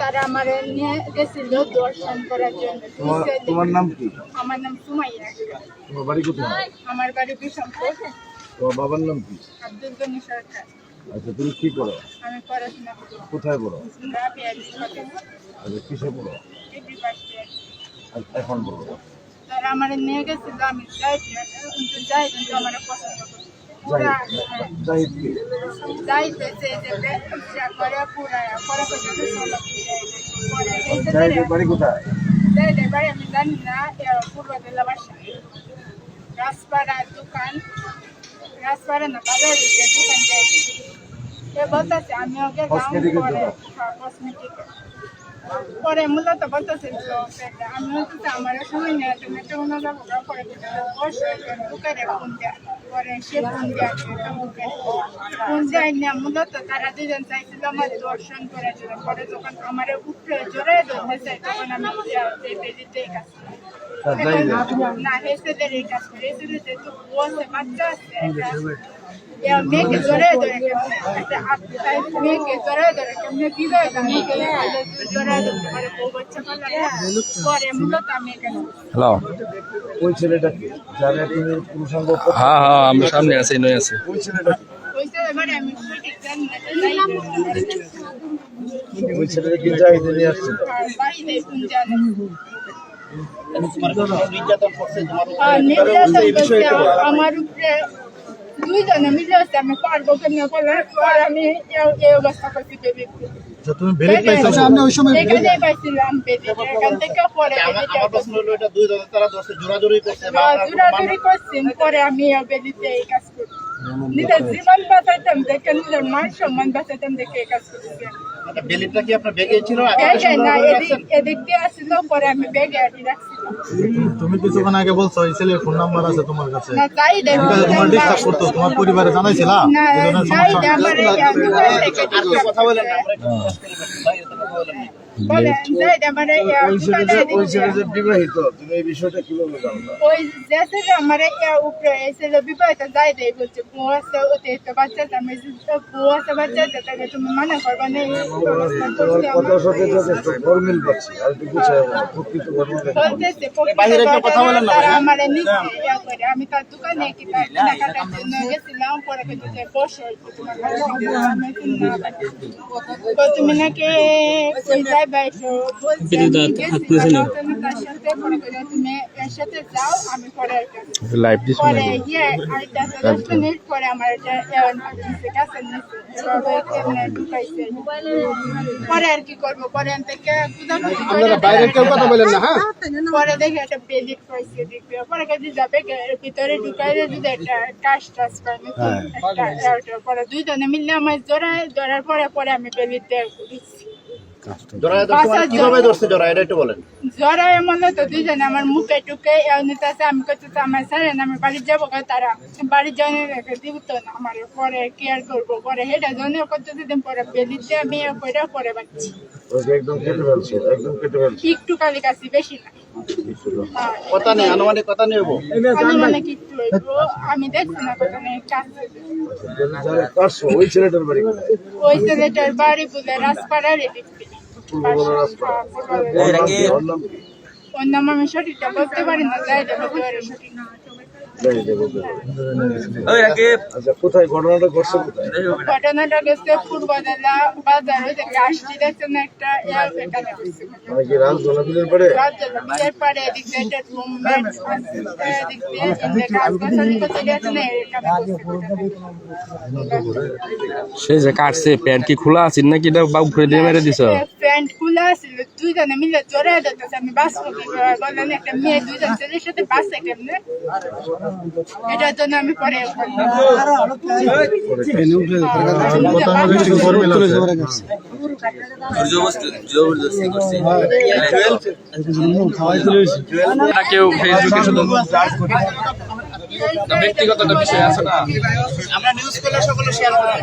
তারা আমার নিয়ে গেছিল দর্শন করার জন্য। তোমার তোমার নাম কি? আমার নাম সুমাইয়া। তোমার বাড়ি কোথায়? আমার বাড়ি বিষমপুর তোমার বাবার নাম কি? আব্দুল গনি সরকার। আচ্ছা তুমি কি করো আমি পড়াশোনা করি। কোথায় পড়ো? আচ্ছা কিসে পড়ো? আর এখন বলো তারা আমার নিয়ে গেছিল আমি যাই কিন্তু যাই কিন্তু আমার পছন্দ বাড়ি কোথায়? যাই ভাই আমি জানি না পূর্ব জেলা বাসা রাজপাড়ার দোকান। রাজপাড়া না বাজারে যে দোকান যাই এ বলতেছে আমি ওকে দাম Cosmetic এর করে দোকান? কসমেটিক পরে মূলত বলতেছে তো আমি বলতেছি আমার সময় নেই তুমি তো মনে যাব পরে দোকানে ফোন পরে সে ফোন দেয় ফোন দেয় না, মূলত তারা দুজন চাইছিল আমার দর্শন করার জন্য পরে যখন আমার উপরে জোরে ধরতেছে তখন আমি করি। তার জাহিদের না হেসেদের এই কাজ করে হেসেদের যেহেতু বসে বাচ্চা আছে মেয়েকে জোরে ধরে কেমনে? একটা আত্মায় মেয়েকে জোরে ধরে কেমনে? বিদায় দেয় ধরে বউ বাচ্চা পরে মূলত আমি এখানে হ্যালো। ওই ছেলেটা কি? যারা তুমি পুরুষাঙ্গ হ্যাঁ হ্যাঁ আমরা সামনে আছি নয় আছি। ওই ছেলেটা আমি জানি না ওই ছেলেটা কি কোন জানে নির্যাতন করছে আমার উপরে দুইজনে মিলে আছে আমি পারব কেমনে বলে আমি এই- অবস্থা করছি আচ্ছা বেবি দোষে জোরাজুরি হ্যাঁ, আপনার কোনো জোরাজুরি করছেন পরে আমি বেবিতে এই কাজ করছি নিজের জীবন বাঁচাইতাম দেখে নিজের মান সম্মান বাঁচাইতাম দেখে এই কাজ করছি মানে- একটা বেলিটা কি আপনার বেগে ছিল না এদিক দিয়ে আসছিল পরে আমি ব্যাগে আটি রাখছিলাম তুমি কিছুক্ষণ আগে বলছো এই ছেলের ফোন নাম্বার আছে তোমার কাছে তোমার ডিস্টার্ব করতো পরিবারে জানাইছিলা কথা বলেন না বিবাহিত তুমি এই বিষয়টা কীভাবে জানলা ওই যে আমার উপরে এই বিবাহিত যাই দেয় বলছে বউ আছে ওতে বাচ্চা আমি বউ আছে বাচ্চা তাকে তুমি মানা করবা। সাথে যথেষ্ট পাচ্ছি আর একটু প্রকৃত বাইরে একটা কথা বলেন না, আমার নিচে করে আমি তার দোকানে কি তার কেনাকাটার জন্য গেছিলাম পরে কিন্তু যে বসে তুমি নাকি পরে। লাইভ দিস ইয়ে আরেকটা আমার এটা আর কি করব পরে থেকে বাইরে কেউ কথা বলেন না হ্যাঁ? পরে দেখে একটা পেলিক পাইছে দেখবে। পরে কাজে যাবে ভিতরে ঢুকাইলে যদি একটা টাস টাস পাই একটা একটা পরে দুইজনে মিললে আমার জোড়ায় জোড়ার পরে পরে আমি পেলিক দেয় করেছি জোড়ায় ধরছে মানে কীভাবে ধরছে জোড়া এটা একটু বলেন। জোড়ায় মনে তো দুইজনে আমার মুখে টুকে এমনিতে আছে আমি করতে আমার স্যার আমি বাড়ি যাব কই তারা? বাড়ি জনে দিব তো না আমার পরে কেয়ার করব পরে হেটা জনে করতে দিন পরে পেলিতে আমি পরে পরে বাচ্চি একদম কেটে ফেলছো একদম কেটে ফেলছো। একটু কালি কাছি বেশি না। হ্যাঁ। কথা নেই আনুমানিক কথা। আমি দেখছি না কত নেই কাজ যারা পারছ ওই ছেলেটার বাড়ি ওই ছেলেটার বাড়ি বলে রাজপাড়ার এদিক ওর নাম আমি সঠিকটা বলতে পারি না সঠিক জাহিদে বলতে পারো। আচ্ছা কোথায় ঘটনাটা ঘটছে কোথায় ঘটনাটা গেছে পূর্ব জেলা বাজার ওই যে গাছটি দেখছেন না একটা। মানে কি রাজ জনবিলের পরে পরে এদিক দিয়ে একটা এদিক দিয়ে। সে যে কাটছে প্যান্ট কি খোলা আছে নাকি এটা বাবু ফেলে দিয়ে মেরে দিছ প্যান্ট খোলা ছিল দুইজনে মিলে জোরে দিতেছে আমি করে? একটা মেয়ে দুইজন ছেলের সাথে বাঁচে কেমনে এটার জন্য আমি পরে কেউ ফেসবুকে শুধু ব্যক্তিগত একটা বিষয় আছে না? আমরা নিউজ করলে সকলে শেয়ার করেন